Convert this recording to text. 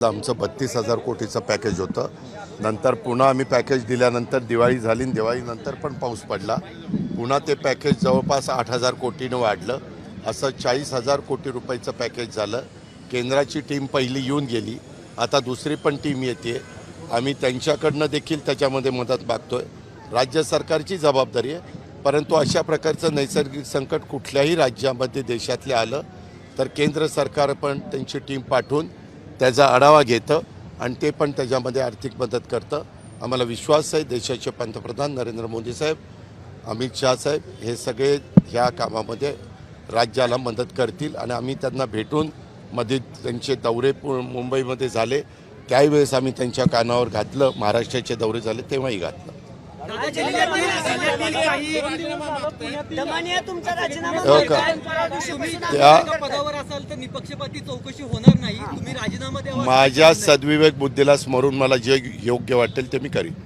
आमचं बत्तीस हजार कोटीचं पॅकेज होतं. नंतर पुन्हा आम्ही पॅकेज दिल्यानंतर दिवाळी झाली आणि दिवाळीनंतर पण पाऊस पडला. पुन्हा ते पॅकेज जवळपास आठ हजार कोटीनं वाढलं. असं चाळीस हजार कोटी रुपयाचं पॅकेज झालं. केंद्राची टीम पहिली येऊन गेली. आता दुसरी पण टीम येते. आम्ही त्यांच्याकडनं देखील त्याच्यामध्ये मदत मागतोय. राज्य सरकारची जबाबदारी आहे. परंतु अशा प्रकारचं नैसर्गिक संकट कुठल्याही राज्यामध्ये देशातले आलं तर केंद्र सरकार पण त्यांची टीम पाठवून त्याचा आढावा घेतं आणि ते पण त्याच्यामध्ये आर्थिक मदत करतं. आम्हाला विश्वास आहे देशाचे पंतप्रधान नरेंद्र मोदी साहेब अमित शाह साहेब हे सगळे ह्या कामामध्ये राज्याला मदत करतील आणि आम्ही त्यांना भेटून मध्ये त्यांचे दौरे पु- मुंबईमध्ये झाले. त्यावेळेस आम्ही त्यांच्या कानावर घातलं महाराष्ट्राचे दौरे झाले तेव्हाही घातलं. तुमचा राजीनामा हो का? त्या- पदावर असाल तर निपक्षपाती चौकशी होणार नाही तुम्ही राजीनामा द्यावा माझ्या सद्विवेक बुद्धीला स्मरून मला जे योग्य वाटेल ते मी करीन